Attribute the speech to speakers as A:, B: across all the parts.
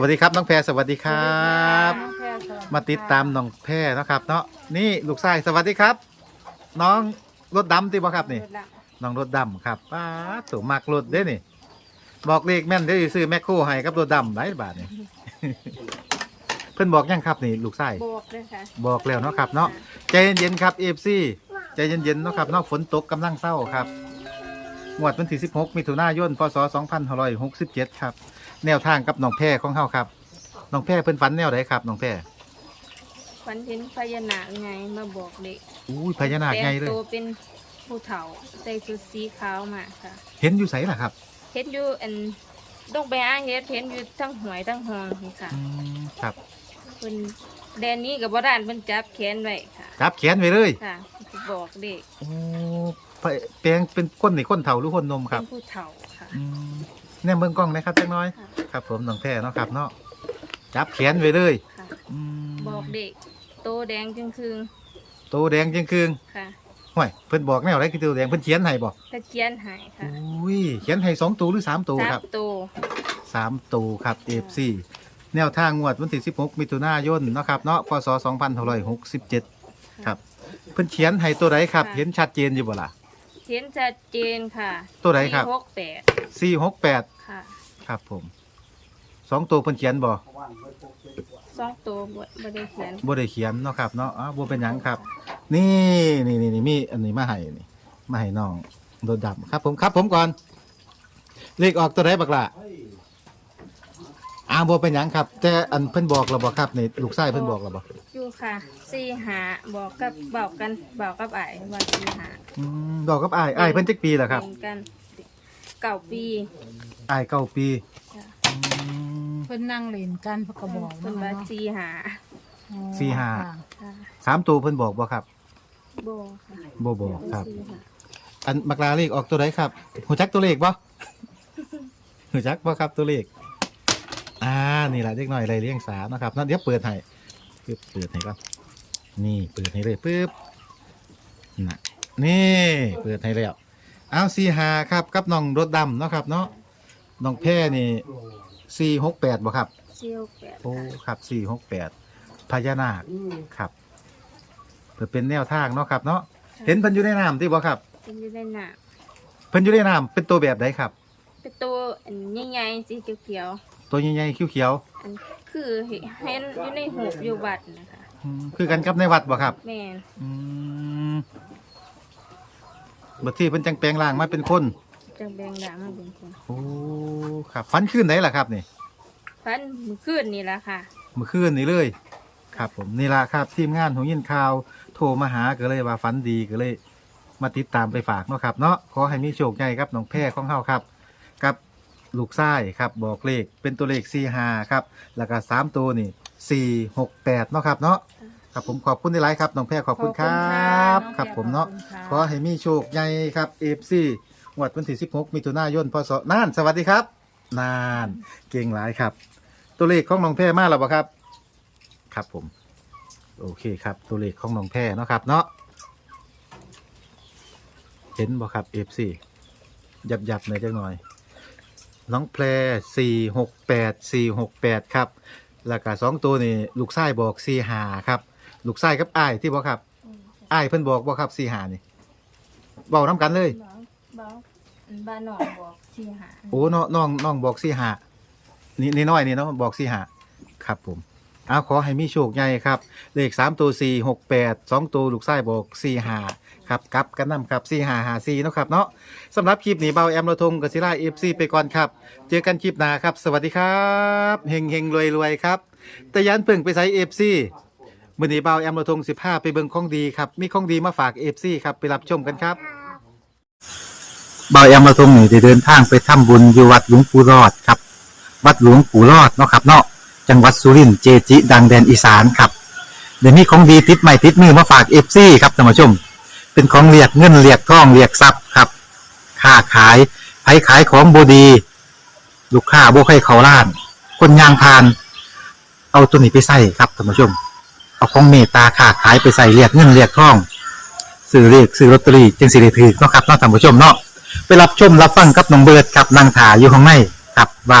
A: วัสดีครับน้องแพรสวัสดีครับ
B: น้องแพรสวัส
A: มาติดตามน้องแพรเนาะครับ เนาะนี่ลูกชายสวัสดีครับ น้องรถดำที่บ่ครับนี่ น้องรถดำครับป้าดสูมักรถเด้นี่ บอกเลขแม่นเด้อสิซื้อแมคโครให้กับรถดำหลายบาทนี่เพิ่นบอกยังครับนี่ลูกชาย
B: บอกเลยค่ะ
A: บอกแล้วเนาะครับเนาะใจเย็นๆครับเอฟซีใจเย็นๆเนาะครับเนาะฝนตกกำลังเศร้าครับ งวดวันที่ 16 มิถุนายน พศ 2567 ครับ แนวทางกับน้องแพรของเฮาครับ น้องแพรเพิ่นฝันแนวใดครับน้องแพร
B: ฝันเห็นพญานาคไงมาบอกเด็ก
A: อุ้ยพญานาคไงเล
B: แต่
A: ย
B: งตัวเป็นผู้เฒ่าใส่ชุดสีขาวมาค่ะ
A: เห็นอยู่ไสล่ะครับ
B: เห็นอยู่อันดงไปอาเฮ็ดเห็นอยู่ทั้งหวยทั้งหองนี่ค่ะ
A: อืมครับ
B: เพิ่นแดนนี้กับบ่ด้านเพิ่นจับแขนไว้ค่ะ
A: จับแขนไว้เลย
B: ค่ะบอกเด็ก
A: โอ้ไป แปลงเป็นคนนี่คนเฒ่าหรือคนหนมค
B: เป็
A: รับ
B: นผู้เฒ่าค่ะ
A: อืมแนมเบิ่งกล้องนะครับจักหน้อย
B: ค่ะ
A: ครับ ผมน้องแพรเนาะครับเนาะจับแขนไว้เลย
B: ค่ะ
A: อืม
B: บอกเด็ก โตแดงจึงคืง
A: โตแดงจึงคืง
B: ค่ะ
A: ห่วยเพิ่นบอกแนวไรคือตัวแดงเพิ่นเขียนให้บ่
B: ตะเคียนหายค่ะ
A: อุ้ยเขียนให้สองตัวหรือสามตัว
B: สา
A: ครั
B: ม
A: บ
B: โต
A: สามตัวครับเอฟซีแนวทางงวดวันที่16มิถุนายนเนาะครับเนาะพศ2567 ครับ เพิ่นเขียนให้ตัวใดครับเห็นชัดเจนอยู่บ่ล่ะ
B: เห็นชัดเจนค่ะ
A: ตัวไหนครับ
B: สี่หกแปด
A: 468
B: ค่ะ
A: ครับผมสองตัวเพิ่นเขียนบ่
B: สองตัวบ่บ่ได้เขียน
A: บ่ได้เขียนเนาะครับเนาะอ้าวบ่เป็นหยังครับ นี่นี่นี่นี่มีอันนี้มาให้นี่มาให้น้องโดดดำครับ ผมครับ ผมก่อนเลขออกตัวใดบักล่ะอ้าวบ่เป็นหยังครับ แต่อันเพิ่นบอกเราบ่ครับนี่ลูกชายเพิ่นบอกเราบ่
B: อยู่ค่ะสี่หาบอกกับบอกกันบอกกับไอ้ายว่าสี่หา
A: อืมบอกกับอ้ายอ้ายเพิ่นจักปีแล้วครับ
B: เป็นกันเก่าปี
A: อ้ายเก้าปี
B: จ้ะ
A: อืม
C: เพิ่นนั่งเล่นกันเพิ่นก็บอก
B: เป็นว่าสี่หา
C: อ๋อ
A: สี่ห้า
C: ค่ะ
B: ค่ะ
A: สามตัวเพิ่นบอกบ่ครับ
B: บอกค่ะ
A: บ่บอกครับ
B: สี่หา
A: อันบักลาเลขออกตัวใดครับหูจักตัวเลขบ่ หูจักบ่ครับตัวเลข อ่า นี่แหละเด็กหน่อยไรเลี้ยงสามนะครับนั่นเดี๋ยวเปิดให้ ปึ๊บเปิดให้ก่อนนี่เปิดให้เลยปึ๊บน่ะนี่เปิดให้แล้วเอาสี่หาครับกับน้องรถดำเนาะครับ เนาะน้องแพร่นี่สี่หกแปดบ่ครับ
B: สี่หกแปด
A: โอ้ครับสี่หกแปดพญานาคครับเพื่อเป็นแนวทางเนาะครับเนาะเห็นเพิ่นอยู่ในน้ำที่บ่ครับ
B: เป็นอยู่ในหนา
A: เพิ่นอยู่ในน้ำเป็นตัวแบบใดครับ
B: เป็นตัวอันใหญ่ๆสีเขียว
A: ตัวใหญ่ๆเขียว
B: ๆอัน คือเห็นอยู่ในหูบอยู่บัดนะคะ
A: ๆอืมคือกันกับในวัดบ่ครับ
B: แม่น
A: อืมบัดที่เพิ่นจังแปลงร่างมาเป็นคน
B: จังแบงดามาเป็นคน
A: โอ้ ครับฟันขึ้นไหนล่ะครับนี่
B: ฟันมือคืนนี่ละค่ะ
A: เมื่อคืนนี่เลย ครับผมนี่ล่ะครับทีมงานของยินข่าว โทรมาหาก็เลยว่าฝันดีก็เลย มาติดตามไปฝากเนาะครับเนาะขอให้มีโชคใหญ่ครับน้องแพรของเฮาครับกับ ลูกไส้ครับบอกเลขเป็นตัวเลข4 5ครับแล้วก็3ตัวนี่4 6 8เนาะครับเนาะครับผมขอบคุณที่ไลฟ์ครับน้องแพรขอบคุณครับ
C: น้องแพ
A: ครับผมเนาะ
C: ขอบคุณค่ะ
A: ขอให้มีโชคใหญ่ครับเอฟซีงวดวันที่16มิถุนายนพศน่านสวัสดีครับนานเก่งหลายครับ ตัวเลขของน้องแพรมาแล้วบ่ครับ ครับผม โอเคครับ ตัวเลขของน้องแพรเนาะครับเนาะเห็นบ่ครับเอฟซียับยับๆหน่อยจังหน่อย น้องแพรสี่หกแปดสี่หกแปดครับ แล้วก็สองตัวนี่ลูกไส้บอกสี่หาครับ ลูกไส้กับอ้ายที่บ่ครับอ้ายเพิ่นบอกบ่ครับสี่หานี่บอกน้ำกันเลย
B: บ้องบ้องบ้านหนองบอกสี่หา
A: โอ้น้องน้องน้องบอกสี่หานี่นี่น้อยนี่เนาะบอกสี่หาครับผม เอาขอให้มีโชคใหญ่ครับ เลขสามตัวสี่หกแปดสองตัวลูกไส้บอกสี่หาครับกลับกันนำครับสี่หาหาสี่นาะครับเนาะสำหรับคลิปนี้เบาแอมระทงกับศิลาเอฟซีไปก่อนครับ เจอกันคลิปหน้าครับ สวัสดีครับเฮงเฮงรวยรวยครับแต่ยันเพิ่งไปใส่เอฟซีมื่อนี้เบาแอมระทงสิบห้าไปเบิ่งของดีครับ มีของดีมาฝากเอฟซีครับไปรับชมกันครับเบาแอมมาทงนี่ได้เดินทางไปทำบุญอยู่วัดหลวงปู่รอดครับ วัดหลวงปู่รอดเนาะครับเนาะ จังหวัดสุรินทร์เจจิดังแดนอีสานครับเดี๋ยวนี้ของดีติดใหม่ติดมือมาฝากเอฟซีครับท่านผู้ชม เป็นของเรียกเงินเรียกทองเรียกทรัพย์ครับค้าขายไผขายของบดี ลูกค้าบ่ให้เขาล้าน คนยางพาน เอาตัวนี้ไปใส่ครับท่านผู้ชม เอาของเมตตาค้าขายไปใส่เรียกเงินเรียกทองซื้อเรียกซื้อลอตเตอรี่จึงสิได้ถือเนาะครับเนาะท่านผู้ชมเนาะไปรับชมรับฟังกับน้องเบิร์ดครับนางถาอยู่ข้างในครับว่า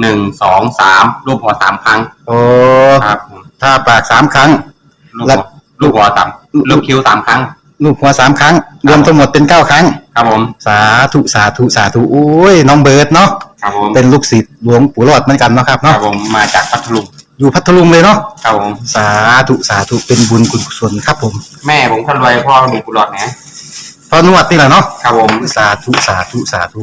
D: หนึ่งสองสามรูปหัวสามครั้ง
A: โอ้
D: ครับผม
A: ถ้าปากสามครั้ง
D: ลูก
A: แล้
D: หั
A: ว
D: วลูกหัวสามลูกคิ้วสามครั้ง
A: ลูกหัวสามครั้ง รวมทั้งหมดเป็นเก้าครั้ง
D: ครับผม
A: สาธุสาธุสาธุโอ้ยน้องเบิร์ดเนาะ
D: ครับผม
A: เป็นลูกศิษย์หลวงปู่รอดเหมือนกันเนาะครับ
D: ครั
A: เนาะ
D: บผมมาจากพัทลุง
A: อยู่พัทลุงเลยเนาะ
D: ครับผม
A: สาธุสาธุเป็นบุญกุศลครับผม
D: แม่ผมคนรวยพ่อมีกุหลาบนะ
A: พอนวดนี่แหละเนาะ
D: ครับผม
A: สาธุสาธุสาธุ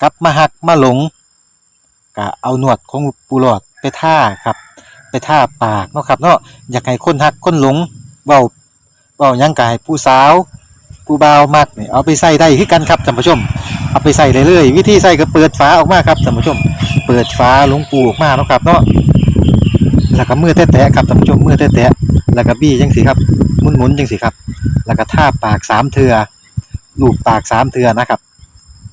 A: กลับมาหักมาหลงก็เอาหนวดของปูหลอดไปท่าครับ ไปท่าปากเนาะครับเนาะอยากให้คนหักคนหลงเบาเบายังกายผู้สาวผู้บ่าวมักเนี่ยเอาไปใส่ได้คือกันครับท่านผู้ชม เอาไปใส่เลยเลยวิธีใส่ก็เปิดฝาออกมาครับท่านผู้ชม เปิดฝาหลวงปูออกมาเนาะครับเนาะแล้วก็มือแตะๆครับท่านผู้ชมมือแตะๆแล้วก็บี้จังสิครับหมุนๆจังสิครับ แล้วก็ท่าปากสามเทือลูบปากสามเทือนะครับ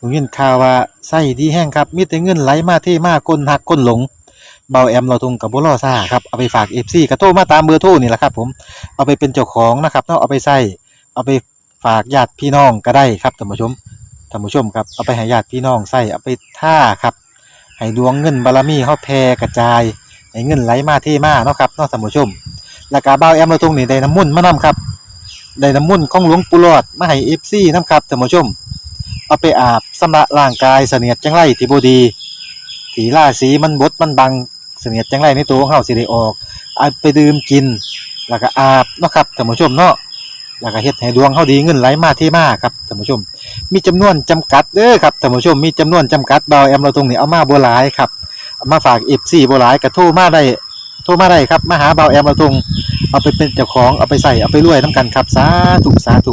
A: ผมยินข่าวว่าไส้ดีแห้งครับ มีแต่เงินไหลมาเทมาคนหักคนหลงเบาแอมเราทงกับบุรอซ่าครับเอาไปฝากเอฟซีกระโทมาตามเบอร์โทรนี่แหละครับ ผมเอาไปเป็นเจ้าของนะครับเนาะเอาไปใส่เอาไปฝากญาติพี่น้องก็ได้ครับท่านผู้ชมท่านผู้ชมครับเอาไปให้ญาติพี่น้องใส่เอาไปท่าครับให้ดวงเงินบารมีเฮาแผ่กระจายให้เงินไหลมาเทมาเนาะครับเนาะท่านผู้ชมแล้วก็เบาแอมเราทงนี่ได้น้ำมุ่นมานํครับได้น้ำมุ่นของหลวงปู่หลอดมาให้เอฟซีนํครับท่านผู้ชม เอาไปอาบสำระร่างกายเสนียดจังไรที่บ่ดีถีล่าสีมันบดมันบังเสนียดจังไรในตัวของเฮาสิได้ออกเอาไปดื่มกิน แล้วก็อาบเนาะครับท่านผู้ชมเนาะแล้วก็เฮ็ดให้ดวงเฮาดีเงินไหลมาเทมาครับท่านผู้ชม มีจำนวนจำกัดเด้อครับท่านผู้ชมมีจำนวนจำกัดเบาแอมเราตรงนี้เอามาบ่หลายครับเอามาฝาก FC บ่หลายก็โทรมาได้โทรมาได้ครับมาหาเบาแอมเราตรงเอาไปเป็นเจ้าของเอาไปใส่เอาไปรวยนํกันครับสาธุสาธุ